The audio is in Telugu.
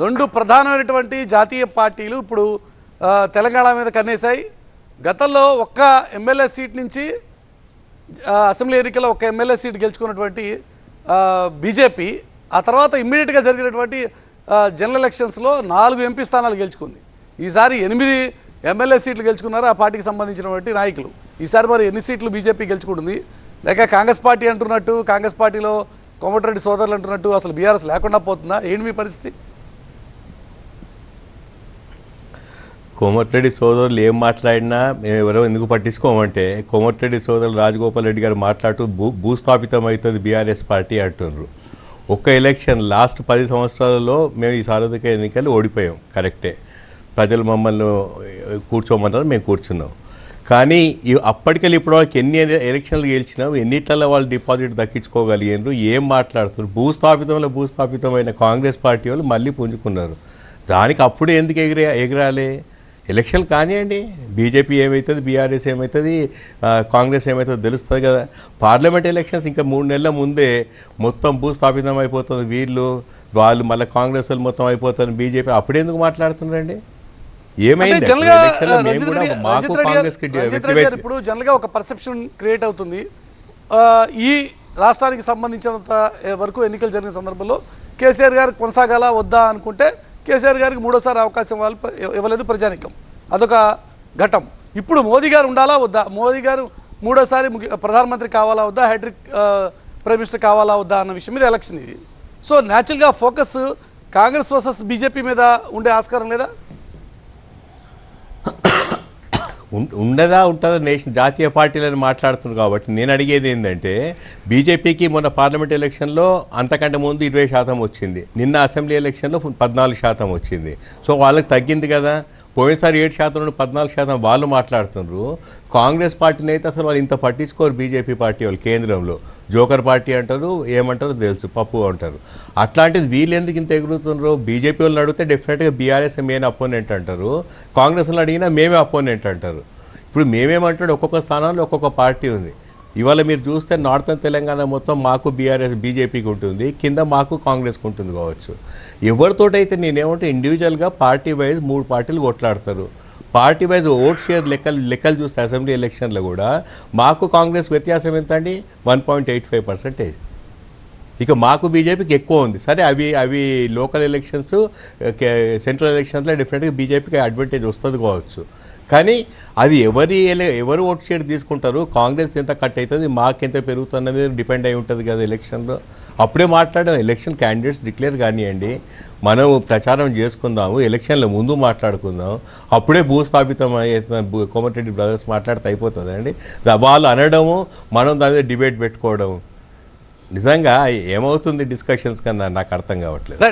రెండు ప్రధానమైనటువంటి జాతీయ పార్టీలు ఇప్పుడు తెలంగాణ మీద కన్నేశాయి. గతంలో ఒక్క ఎమ్మెల్యే సీట్ నుంచి అసెంబ్లీ ఎన్నికల్లో ఒక ఎమ్మెల్యే సీట్ గెలుచుకున్నటువంటి బీజేపీ ఆ తర్వాత ఇమ్మీడియట్గా జరిగినటువంటి జనరల్ ఎలక్షన్స్లో నాలుగు ఎంపీ స్థానాలు గెలుచుకుంది. ఈసారి ఎనిమిది ఎమ్మెల్యే సీట్లు గెలుచుకున్నారు ఆ పార్టీకి సంబంధించినటువంటి నాయకులు. ఈసారి మరి ఎన్ని సీట్లు బీజేపీ గెలుచుకుంటుంది? లేక కాంగ్రెస్ పార్టీ అంటున్నట్టు కాంగ్రెస్ పార్టీలో కోమటిరెడ్డి సోదరులు అంటున్నట్టు అసలు బీఆర్ఎస్ లేకుండా పోతుందా? ఏంటి మీ పరిస్థితి? కోమటిరెడ్డి సోదరులు ఏం మాట్లాడినా మేము ఎవరో ఎందుకు పట్టించుకోమంటే కోమటిరెడ్డి సోదరులు రాజగోపాల్ రెడ్డి గారు మాట్లాడుతూ భూ భూస్థాపితం అవుతుంది బీఆర్ఎస్ పార్టీ అంటున్నారు ఒక్క ఎలక్షన్ లాస్ట్ పది సంవత్సరాలలో మేము ఈ సార్వత్రిక ఎన్నికలు ఓడిపోయాం కరెక్టే. ప్రజలు మమ్మల్ని కూర్చోమన్నారు మేము కూర్చున్నాం. కానీ ఈ అప్పటికెళ్ళి ఇప్పుడు వాళ్ళకి ఎన్ని ఎలక్షన్లు గెలిచినావు ఎన్నిట్లలో వాళ్ళు డిపాజిట్ దక్కించుకోగలిగారు ఏం మాట్లాడుతున్నారు? భూస్థాపితంలో భూస్థాపితమైన కాంగ్రెస్ పార్టీ వాళ్ళు మళ్ళీ పుంజుకున్నారు. దానికి అప్పుడు ఎందుకు ఎగిరే ఎగిరాలి? ఎలక్షన్ కానివ్వండి బీజేపీ ఏమవుతుంది బీఆర్ఎస్ ఏమవుతుంది కాంగ్రెస్ ఏమవుతుందో తెలుస్తుంది కదా. పార్లమెంట్ ఎలక్షన్స్ ఇంకా మూడు నెలల ముందే మొత్తం భూస్థాపితం అయిపోతుంది వీళ్ళు వాళ్ళు మళ్ళీ కాంగ్రెస్ వాళ్ళు మొత్తం అయిపోతారు బీజేపీ అప్పుడెందుకు మాట్లాడుతున్నారండి? ఏమైంది? ఇప్పుడు జనరల్గా ఒక పర్సెప్షన్ క్రియేట్ అవుతుంది. ఈ రాష్ట్రానికి సంబంధించినంత వరకు ఎన్నికలు జరిగిన సందర్భంలో కేసీఆర్ గారు కొనసాగాలా వద్దా అనుకుంటే కేసీఆర్ గారికి మూడోసారి అవకాశం వాళ్ళు ఇవ్వలేదు ప్రజానికం. అదొక ఘటం ఇప్పుడు మోదీ గారు ఉండాలా వద్దా? మోదీ గారు మూడోసారి ముఖ్య- ప్రధానమంత్రి కావాలా వద్దా? హైడ్రిక్ ప్రైమ్ మినిస్టర్ కావాలా వద్దా అన్న విషయం మీద ఎలక్షన్ ఇది. సో న్యాచురల్గా ఫోకస్ కాంగ్రెస్ వర్సెస్ బీజేపీ మీద ఉండే ఆస్కారం లేదా? ఉండదా ఉంటుందా నేషన్ జాతీయ పార్టీలని మాట్లాడుతున్నారు కాబట్టి నేను అడిగేది ఏంటంటే బీజేపీకి మొన్న పార్లమెంట్ ఎలక్షన్లో అంతకంటే ముందు ఇరవై శాతం వచ్చింది. నిన్న అసెంబ్లీ ఎలక్షన్లో పద్నాలుగు శాతం వచ్చింది. సో వాళ్ళకి తగ్గింది కదా. పోయినసారి ఏడు శాతం నుండి పద్నాలుగు శాతం వాళ్ళు మాట్లాడుతున్నారు కాంగ్రెస్ పార్టీని అయితే అసలు వాళ్ళు ఇంత పట్టించుకోరు బీజేపీ పార్టీ వాళ్ళు కేంద్రంలో. జోకర్ పార్టీ అంటారు ఏమంటారు తెలుసు పప్పు అంటారు. అట్లాంటిది వీళ్ళు ఎందుకు ఇంత ఎగురుతున్నారు బీజేపీ వాళ్ళని అడిగితే డెఫినెట్గా బీఆర్ఎస్ మెయిన్ అపోనెంట్ అంటారు. కాంగ్రెస్ వాళ్ళని అడిగినా మేమే అపోనెంట్ అంటారు. ఇప్పుడు మేమేమంటాడు? ఒక్కొక్క స్థానంలో ఒక్కొక్క పార్టీ ఉంది. ఇవాళ మీరు చూస్తే నార్థన్ తెలంగాణ మొత్తం మాకు బీఆర్ఎస్ బీజేపీకి ఉంటుంది కింద మాకు కాంగ్రెస్కి ఉంటుంది కావచ్చు. ఎవరితోటైతే నేనేమంటే ఇండివిజువల్గా పార్టీ వైజ్ మూడు పార్టీలు కొట్లాడతారు. పార్టీ వైజ్ ఓట్ షేర్ లెక్కలు లెక్కలు చూస్తే అసెంబ్లీ ఎలక్షన్లో కూడా మాకు కాంగ్రెస్ వ్యత్యాసం ఎంత అండి one point eight five percentage. ఇక మాకు బీజేపీకి ఎక్కువ ఉంది. సరే అవి అవి లోకల్ ఎలక్షన్స్ సెంట్రల్ ఎలక్షన్స్లో డెఫినెట్గా బీజేపీకి అడ్వాంటేజ్ వస్తుంది కావచ్చు. కానీ అది ఎవరి ఎవరు ఓట్ షేర్ తీసుకుంటారు? కాంగ్రెస్ ఎంత కట్ అవుతుంది? మాకెంత పెరుగుతున్నది? డిపెండ్ అయి ఉంటుంది కదా ఎలక్షన్లో. అప్పుడే మాట్లాడాం ఎలక్షన్ క్యాండిడేట్స్ డిక్లేర్ కానివ్వండి మనం ప్రచారం చేసుకుందాము. ఎలక్షన్ల ముందు మాట్లాడుకుందాం. అప్పుడే భూస్థాపితం అవుతుంది కోమటిరెడ్డి బ్రదర్స్ మాట్లాడితే అయిపోతుందండి వాళ్ళు అనడము మనం దాని మీద డిబేట్ పెట్టుకోవడం. నిజంగా ఏమవుతుంది డిస్కషన్స్ కన్నా? నాకు అర్థం కావట్లేదు.